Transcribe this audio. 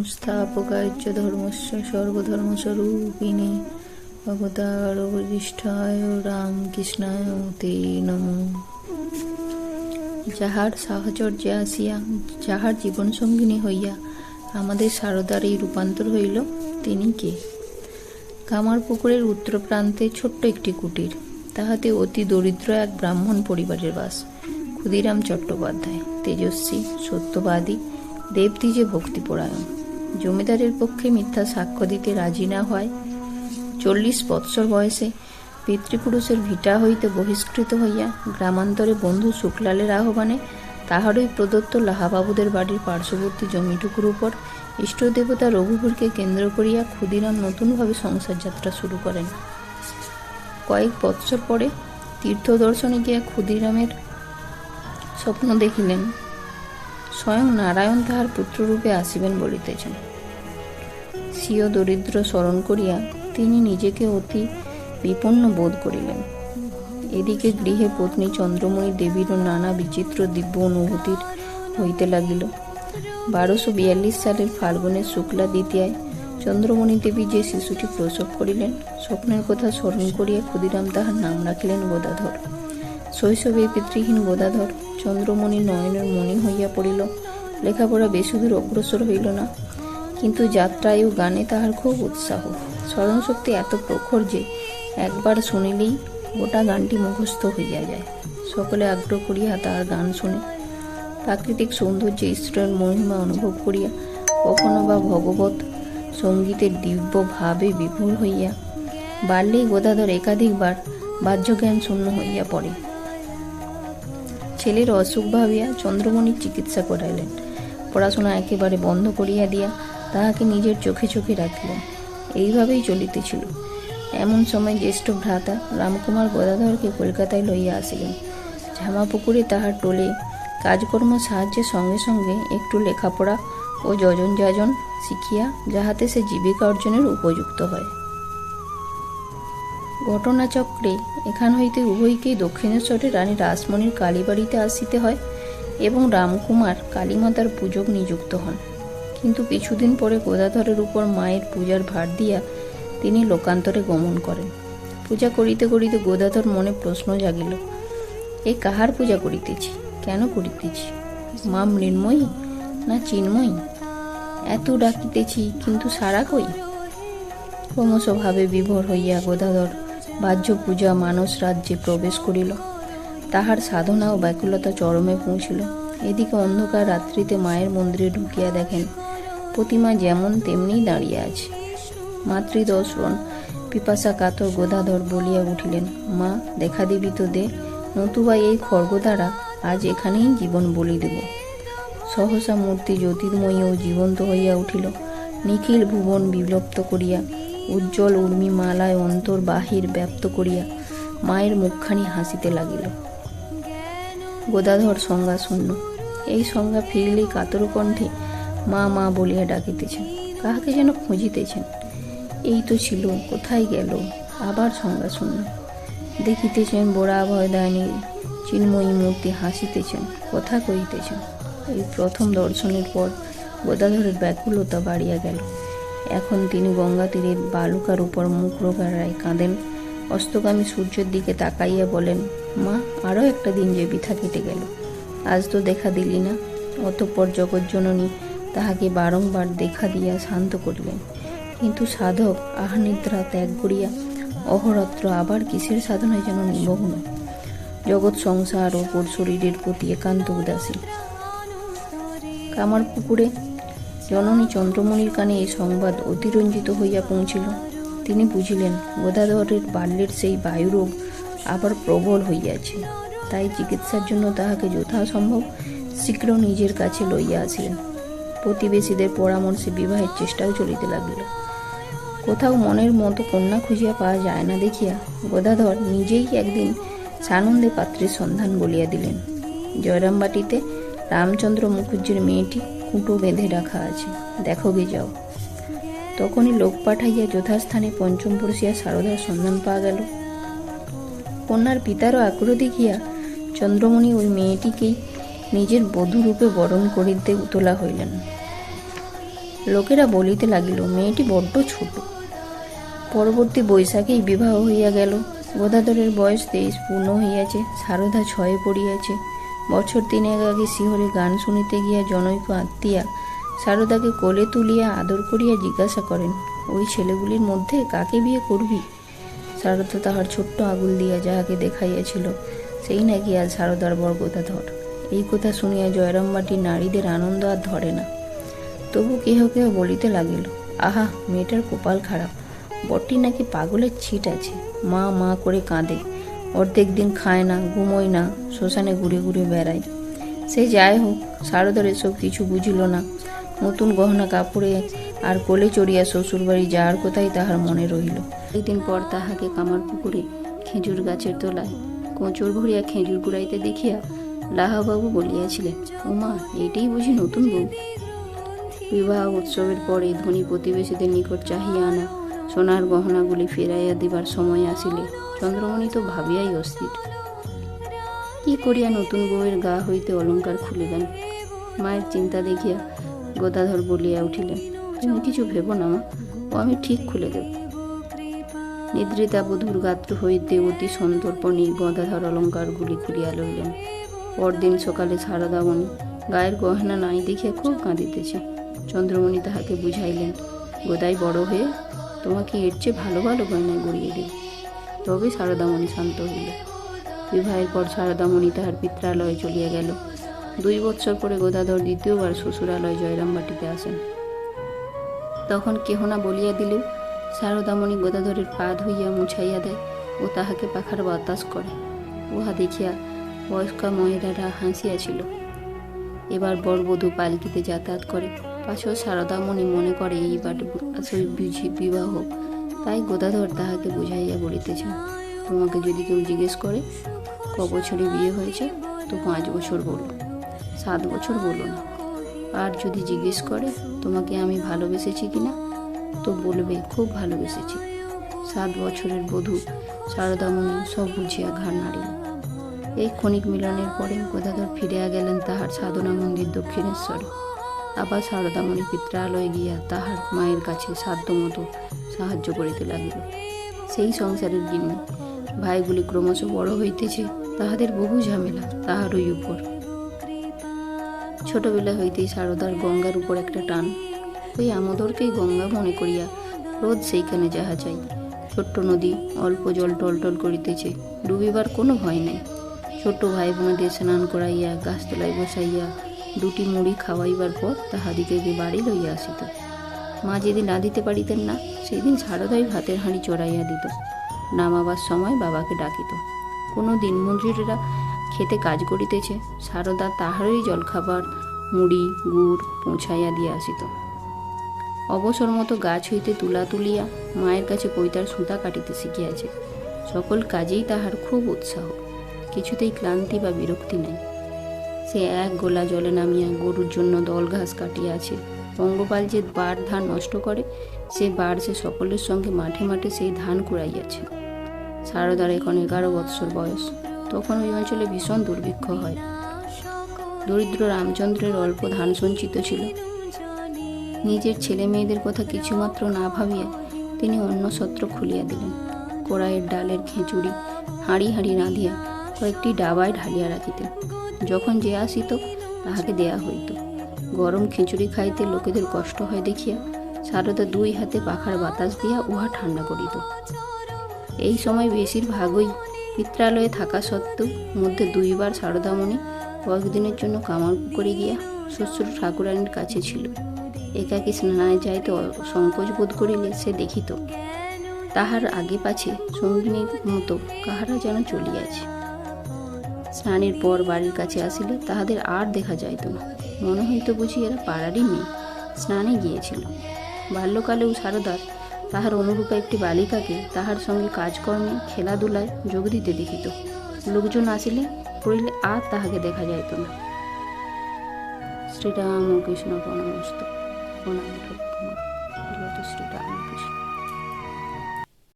সংস্থাপকায় চ ধর্মস্য সর্বধর্মস্বরূপিণে অবতার বরিষ্ঠায় রামকৃষ্ণায় তে নম যাহার সাহচর্যে আসিয়া, যাহার জীবন সঙ্গিনী হইয়া আমাদের সারদার এই রূপান্তর হইল, তিনি কে? কামার পুকুরের উত্তর প্রান্তে ছোট্ট একটি কুটির, তাহাতে অতি দরিদ্র এক ব্রাহ্মণ পরিবারের বাস, ক্ষুদিরাম চট্টোপাধ্যায়, তেজস্বী, সত্যবাদী দেবদ্বিজে ভক্তিপরায়ণ। জমিদারের পক্ষে মিথ্যা সাক্ষ্য দিতে রাজি না হয়। চল্লিশ বৎসর বয়সে পিতৃপুরুষের ভিটা হইতে বহিষ্কৃত হইয়া গ্রামান্তরে বন্ধু শুক্লালের আহ্বানে তাহারই প্রদত্ত লাহাবাবুদের বাড়ির পার্শ্ববর্তী জমিটুকুর উপর ইষ্টদেবতা রঘুপুরকে কেন্দ্র করিয়া ক্ষুদিরাম নতুনভাবে সংসার যাত্রা শুরু করেন। কয়েক বৎসর পরে তীর্থ দর্শনে গিয়া ক্ষুদিরামের স্বপ্ন দেখিলেন। স্বয়ং নারায়ণ তাহার পুত্ররূপে আসিবেন বলিতেছেন। স্বীয় দরিদ্র স্মরণ করিয়া তিনি নিজেকে অতি বিপন্ন বোধ করিলেন। এদিকে গৃহে পত্নী চন্দ্রমণি দেবীরও নানা বিচিত্র দিব্য অনুভূতির হইতে লাগিল। বারোশো বিয়াল্লিশ সালের ফাল্গুনের শুক্লা দ্বিতীয়ায় চন্দ্রমণি দেবী যে শিশুটি প্রসব করিলেন, স্বপ্নের কথা স্মরণ করিয়া ক্ষুদিরাম তাহার নাম রাখিলেন গোদাধর। শৈশবে পিতৃহীন গোদাধর চন্দ্রমণি নয়নের মনে হইয়া পড়িল, লেখাপড়া বেশিদূর অগ্রসর হইল না। কিন্তু যাত্রায় ও গানে তাহার খুব উৎসাহ। স্মরণশক্তি এত প্রখর যে, একবার শুনিলেই গোটা গানটি মুখস্থ হইয়া যায়। সকলে আগ্রহ করিয়া তাহার গান শুনে, প্রাকৃতিক সৌন্দর্যে ঈশ্বরের মহিমা অনুভব করিয়া, কখনো বা ভগবত সঙ্গীতের দিব্য ভাবে বিভোর হইয়া বাল্যেই গোদাধর একাধিকবার বাহ্যজ্ঞান শূন্য হইয়া পড়ে। ছেলের অসুখ ভাবিয়া চন্দ্রমণির চিকিৎসা করাইলেন। পড়াশোনা একেবারে বন্ধ করিয়া দিয়া তাহাকে নিজের চোখে চোখে রাখিলেন। এইভাবেই চলিতেছিল। এমন সময় জ্যেষ্ঠ ভ্রাতা রামকুমার গদাধরকে কলকাতায় লইয়া আসিলেন। ঝামাপুকুরে তাহার টোলে কাজকর্ম সাহায্যের সঙ্গে সঙ্গে একটু লেখাপড়া ও যজন যাজন শিখিয়া যাহাতে সে জীবিকা অর্জনের উপযুক্ত হয়। ঘটনাচক্রে এখান হইতে উভয়কেই দক্ষিণেশ্বরে রানী রাসমণির কালীবাড়িতে আসিতে হয় এবং রামকুমার কালীমাতার পূজক নিযুক্ত হন। কিন্তু কিছুদিন পরে গোদাধরের উপর মায়ের পূজার ভার দিয়া তিনি লোকান্তরে গমন করেন। পূজা করিতে করিতে গোদাধর মনে প্রশ্ন জাগিল, এ কাহার পূজা করিতেছি? কেন করিতেছি? মা মৃন্ময়ী না চিন্ময়ী? এত ডাকিতেছি, কিন্তু সারা কই? ক্রমশ ভাবে বিভোর হইয়া গোদাধর বাহ্য পূজা মানস রাজ্যে প্রবেশ করিল, তাহার সাধনা ও ব্যাকুলতা চরমে পৌঁছিল। এদিকে অন্ধকার রাত্রিতে মায়ের মন্দিরে ঢুকিয়া দেখেন, প্রতিমা যেমন তেমনি দাঁড়িয়ে আছে। মাতৃদর্শন পিপাসা কাতর গোদাধর বলিয়া উঠিলেন, মা, দেখা দিবি তো দে, নতুবা এই খড়গ দ্বারা আজ এখানেই জীবন বলি দেব। সহসা মূর্তি জ্যোতির্ময়ী ও জীবন্ত হইয়া উঠিল, নিখিল ভুবন বিলুপ্ত করিয়া উজ্জ্বল উর্মি মালায় অন্তর বাহির ব্যপ্ত করিয়া মায়ের মুখখানি হাসিতে লাগিল। গোদাধর সংজ্ঞা শূন্য। এই সংজ্ঞা ফিরিলেই কাতর কণ্ঠে মা মা বলিয়া ডাকিতেছেন, কাহাকে যেন খুঁজিতেছেন। এই তো ছিল, কোথায় গেল? আবার সংজ্ঞা শূন্য। দেখিতেছেন বোড়া ভয়দায়নী চিন্ময়ী মূর্তি হাসিতেছেন, কথা কহিতেছেন। এই প্রথম দর্শনের পর গোদাধরের ব্যাকুলতা বাড়িয়া গেল। এখন তিনি গঙ্গা তীরে বালুকার উপর মুখ রোগাড়ায় কাঁদেন। অস্তগামী সূর্যের দিকে তাকাইয়া বলেন, মা, আরও একটা দিন যে বৃথা কেটে গেল। আজ তো দেখা দিলি না। অতঃপর জগজ্জননী তাহাকে বারংবার দেখা দিয়া শান্ত করিলেন। কিন্তু সাধক, আহানিদ্রা ত্যাগ করিয়া অহরত্র আবার কিসের সাধনায় যেন নিমগ্ন? জগৎ সংসার ও শরীরের প্রতি একান্ত উদাসীন। কামার পুকুরে জননী চন্দ্রমণির কানে এই সংবাদ অতিরঞ্জিত হইয়া পৌঁছিল। তিনি বুঝিলেন, গোদাধরের বাল্যের সেই বায়ুরোগ আবার প্রবল হইয়াছে। তাই চিকিৎসার জন্য তাহাকে যথাসম্ভব শীঘ্র নিজের কাছে লইয়া আসিলেন। প্রতিবেশীদের পরামর্শে বিবাহের চেষ্টাও চলিতে লাগিল। কোথাও মনের মতো কন্যা খুঁজিয়া পাওয়া যায় না দেখিয়া গোদাধর নিজেই একদিন সানন্দে পাত্রের সন্ধান বলিয়া দিলেন। জয়রামবাটিতে রামচন্দ্র মুখুজ্জের মেয়েটি কুটো বেঁধে রাখা আছে। দেখো গে যাও তখনই লোক পাঠাইয়া যথাস্থানে পঞ্চম পুরুষিয়া সারদার সন্ধান পাওয়া গেল। কন্যার পিতারও আগ্রহ দেখিয়া চন্দ্রমণি ওই মেয়েটিকেই নিজের বধূরূপে বরণ করিতে তোলা হইলেন। লোকেরা বলিতে লাগিল, মেয়েটি বড্ড ছোট। পরবর্তী বৈশাখেই বিবাহ হইয়া গেল। গদাধরের বয়স তেইশ, পূর্ণ হইয়াছে। সারদা ছয়ে পড়িয়াছে। বছর তিনেক আগে শিহরে গান শুনিতে গিয়া জনৈক আত্মীয়া সারদাকে কোলে তুলিয়া আদর করিয়া জিজ্ঞাসা করেন, ওই ছেলেগুলির মধ্যে কাকে বিয়ে করবি? সারদা তাহার ছোট্ট আগুল দিয়া যাহাকে দেখাইয়াছিল, সেই নাকি আজ সারদার বর গদাধর এই কথা শুনিয়া জয়রামবাটির নারীদের আনন্দ আর ধরে না। তবু কেহ কেহ বলিতে লাগিল, আহা, মেয়েটার কপাল খারাপ। বটটি নাকি পাগলের ছিট আছে। মা মা করে কাঁদে। অর্ধেক দিন খায় না, ঘুমোয় না, শ্মশানে ঘুরে ঘুরে বেড়ায়। সে যাই হোক সারদার এসব কিছু বুঝিল না। নতুন গহনা কাপড়ে আর কোলে চড়িয়া শ্বশুরবাড়ি যাওয়ার কথাই তাহার মনে রহিল। একদিন পর তাহাকে কামার পুকুরে খেজুর গাছের তলায় কোঁচর ভরিয়া খেজুর কুড়াইতে দেখিয়া লাহাবাবু বলিয়াছিলেন, উমা এটাই বুঝি নতুন বউ। বিবাহ উৎসবের পরে ধনী প্রতিবেশীদের নিকট চাহিয়া আনা, সোনার গহনাগুলি ফেরাইয়া দিবার সময় আসিলে। চন্দ্রমণি তো ভাবিয়াই অস্থির। কি করিয়া নতুন বউয়ের গা হইতে অলংকার খুলিলেন? মায়ের চিন্তা দেখিয়া গদাধর বলিয়া উঠিলেন, তুমি কিছু ভেব না মা, ও আমি ঠিক খুলে দেব। নিদ্রিতা বধূর গাত্র হইতে অতি সন্তর্পণী গদাধর অলঙ্কারগুলি খুলিয়া লইলেন। পরদিন সকালে সারদামণি গায়ের গহনা নাই দেখিয়া খুব কাঁদিতেছে। চন্দ্রমণি তাহাকে বুঝাইলেন, গোদাই বড় হয়ে তোমাকে এর চেয়ে ভালো ভালো গয়নায় গড়িয়ে দিল তবে সারদামণি শান্ত হইল। বিবাহের পর সারদামণি তাহার পিত্রালয়ে চলিয়া গেল। দুই বৎসর পরে গোদাধর দ্বিতীয়বার শ্বশুরালয় জয়রামবাটিতে আসেন। তখন কেহ না বলিয়া দিলেও সারদামণি গদাধরের পা ধুইয়া মুছাইয়া দেয় ও তাহাকে পাখার বাতাস করে উহা দেখিয়া বয়স্কা মহিলারা হাসিয়াছিল। এবার বরবধূ পালকিতে যাতায়াত করে। পাশেও সারদামণি মনে করে এইবার আসল বিবাহ তাই গোদাধর তাহাকে বুঝাইয়া বলিতেছে, তোমাকে যদি কেউ জিজ্ঞেস করে ক বছরে বিয়ে হয়েছে, তো পাঁচ বছর বলো। সাত বছর বলো না। আর যদি জিজ্ঞেস করে তোমাকে আমি ভালোবেসেছি কিনা তো বলবে, খুব ভালোবেসেছি। সাত বছরের বধূ সারদামণি সব বুঝিয়া ঘাড় নাড়িল। এই ক্ষণিক মিলনের পরে গদাধর ফিরিয়া গেলেন তাহার সাধনা মন্দির দক্ষিণেশ্বরে। আবার সারদামণি পিত্রালয়ে গিয়া তাহার মায়ের কাছে সাধ্যমতো সাহায্য করিতে লাগিল। সেই সংসারের গিন্নি, ভাইগুলি ক্রমশ বড় হইতেছে, তাহাদের বহু ঝামেলা তাহারই উপর। ছোটবেলা হইতেই সারদার গঙ্গার উপর একটা টান, ওই আমোদরকেই গঙ্গা মনে করিয়া রোজ সেইখানে যাহা চাই। ছোট্ট নদী অল্প জল টলটল করিতেছে, ডুবিবার কোনো ভয় নাই। ছোট্ট ভাই বোনদের স্নান করাইয়া গাছতলায় বসাইয়া দুটি মুড়ি খাওয়াইবার পর তাহাদিকে গিয়ে বাড়ি লইয়া আসিত। মা যেদিন রাঁধিতে পারিতেন না সেদিন সারদাই ভাতের হাঁড়ি চড়াইয়া দিত। নামাবার সময় বাবাকে ডাকিত। কোনো দিন মন্ত্রীরা খেতে কাজ করিতেছে, সারদা তাহারই জলখাবার, মুড়ি, গুড় পৌঁছাইয়া দিয়া আসিত। অবসর মতো গাছ হইতে তুলা তুলিয়া মায়ের কাছে পৈতার সুতা কাটিতে শিখিয়াছে। সকল কাজেই তাহার খুব উৎসাহ। কিছুতেই ক্লান্তি বা বিরক্তি নাই। সে এক গোলা জলে নামিয়া গরুর জন্য দল ঘাস কাটিয়াছে। পঙ্গপাল যে বার ধান নষ্ট করে, সে বার সে সকলের সঙ্গে মাঠে মাঠে সেই ধান কুড়াইয়াছে। সারদার এখন এগারো বৎসর বয়স। তখন ওই অঞ্চলে ভীষণ দুর্ভিক্ষ হয়। দরিদ্র রামচন্দ্রের অল্প ধান সঞ্চিত ছিল। নিজের ছেলে মেয়েদের কথা কিছুমাত্র না ভাবিয়া তিনি অন্য সত্র খুলিয়া দিলেন। কড়াইয়ের ডালের খিচুড়ি হাঁড়ি হাঁড়ি রাঁধিয়া কয়েকটি ডাবায় ঢালিয়া রাখিতেন যখন যে আসিত, তাহাকে দেয়া হইত। গরম খিচুড়ি খাইতে লোকেদের কষ্ট হয় দেখিয়া সারদা দুই হাতে পাখার বাতাস দিয়া উহা ঠান্ডা করিত। এই সময় বেশিরভাগই পিত্রালয়ে থাকা সত্ত্বেও মধ্যে দুইবার সারদামণি কয়েকদিনের জন্য কামার পুকুরে গিয়া শ্বশুর ঠাকুরানীর কাছে ছিল। একাকী স্নানে যাইতে সংকোচ বোধ করিলে সে দেখিত, তাহার আগে পাছে সঙ্গিনীর মতো কাহারা যেন চলিয়াছে? স্নানের পর বাড়ির কাছে আসিলে, তাহাদের আর দেখা যাইত না। মনে হইত বুঝি এরা পাড়ারই মেয়ে। স্নানে গিয়েছিল। বাল্যকালেও সারদার তাহার অনুরূপা একটি বালিকাকে তাহার সঙ্গে কাজকর্মে, খেলাধুলায় যোগ দিতে দেখিত। লোকজন আসিলে পড়িলে আর তাহাকে দেখা যাইত না। শ্রীরাম কৃষ্ণ প্রণমস্ত। প্রণাম শ্রীরাম কৃষ্ণ